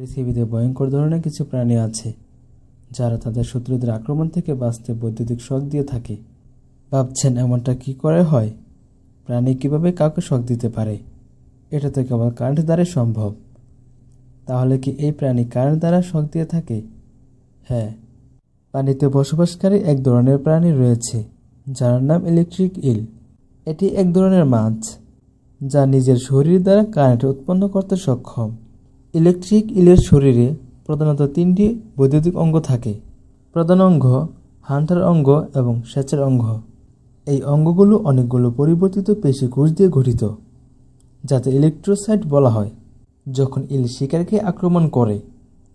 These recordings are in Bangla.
পৃথিবীতে ভয়ঙ্কর ধরনের কিছু প্রাণী আছে, যারা তাদের শত্রুদের আক্রমণ থেকে বাঁচতে বৈদ্যুতিক শক দিয়ে থাকে। ভাবছেন এমনটা কি করে হয়? প্রাণী কীভাবে কাউকে শক দিতে পারে? এটা তো কেবল কারেন্ট দ্বারাই সম্ভব। তাহলে কি এই প্রাণী কারেন্ট দ্বারা শখ দিয়ে থাকে? হ্যাঁ পানিতে বসবাসকারী এক ধরনের প্রাণী রয়েছে, যার নাম ইলেকট্রিক ইল। এটি এক ধরনের মাছ, যা নিজের শরীর দ্বারা কারেন্ট উৎপন্ন করতে সক্ষম। ইলেকট্রিক ইলের শরীরে প্রধানত তিনটি বৈদ্যুতিক অঙ্গ থাকে, প্রধান অঙ্গ, হান্টার অঙ্গ এবং সেচের অঙ্গ। এই অঙ্গগুলো অনেকগুলো পরিবর্তিত পেশি কোষ দিয়ে গঠিত, যাতে ইলেকট্রোসাইট বলা হয়। যখন ইল শিকারকে আক্রমণ করে,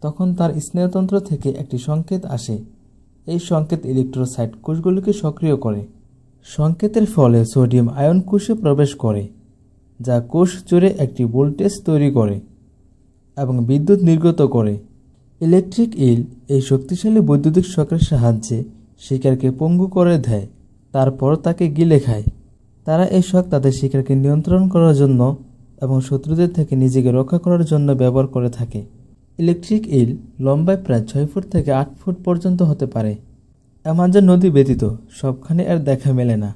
তখন তার স্নেহতন্ত্র থেকে একটি সংকেত আসে। এই সংকেত ইলেকট্রোসাইট কোষগুলোকে সক্রিয় করে। সংকেতের ফলে সোডিয়াম আয়ন কোষে প্রবেশ করে, যা কোষ জুড়ে একটি ভোল্টেজ তৈরি করে। এবং বিদ্যুৎ নির্গত করে। ইলেকট্রিক ইল এই শক্তিশালী বৈদ্যুতিক শকের সাহায্যে শিকারকে পঙ্গু করে দেয়, তারপর তাকে গিলে খায়। তারা এই শক তাদের শিকারকে নিয়ন্ত্রণ করার জন্য এবং শত্রুদের থেকে নিজেকে রক্ষা করার জন্য ব্যবহার করে থাকে। ইলেকট্রিক ইল লম্বায় প্রায় ছয় ফুট থেকে আট ফুট পর্যন্ত হতে পারে। অ্যামাজন নদী ব্যতীত সবখানে এর দেখা মেলে না।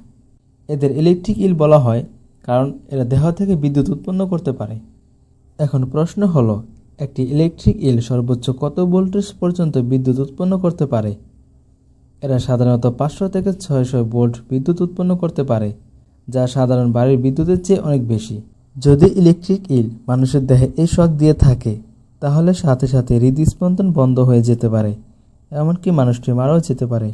এদের ইলেকট্রিক ইল বলা হয় কারণ এরা দেহ থেকে বিদ্যুৎ উৎপন্ন করতে পারে। এখন প্রশ্ন হলো, একটি ইলেকট্রিক ইল সর্বোচ্চ কত ভোল্টেজ পর্যন্ত বিদ্যুৎ উৎপন্ন করতে পারে? এরা সাধারণত পাঁচশো থেকে ছয়শো ভোল্ট বিদ্যুৎ উৎপন্ন করতে পারে, যা সাধারণ বাড়ির বিদ্যুতের চেয়ে অনেক বেশি। যদি ইলেকট্রিক ইল মানুষের দেহে এই শক দিয়ে থাকে, তাহলে সাথে সাথে হৃদস্পন্দন বন্ধ হয়ে যেতে পারে, এমনকি মানুষটি মারাও যেতে পারে।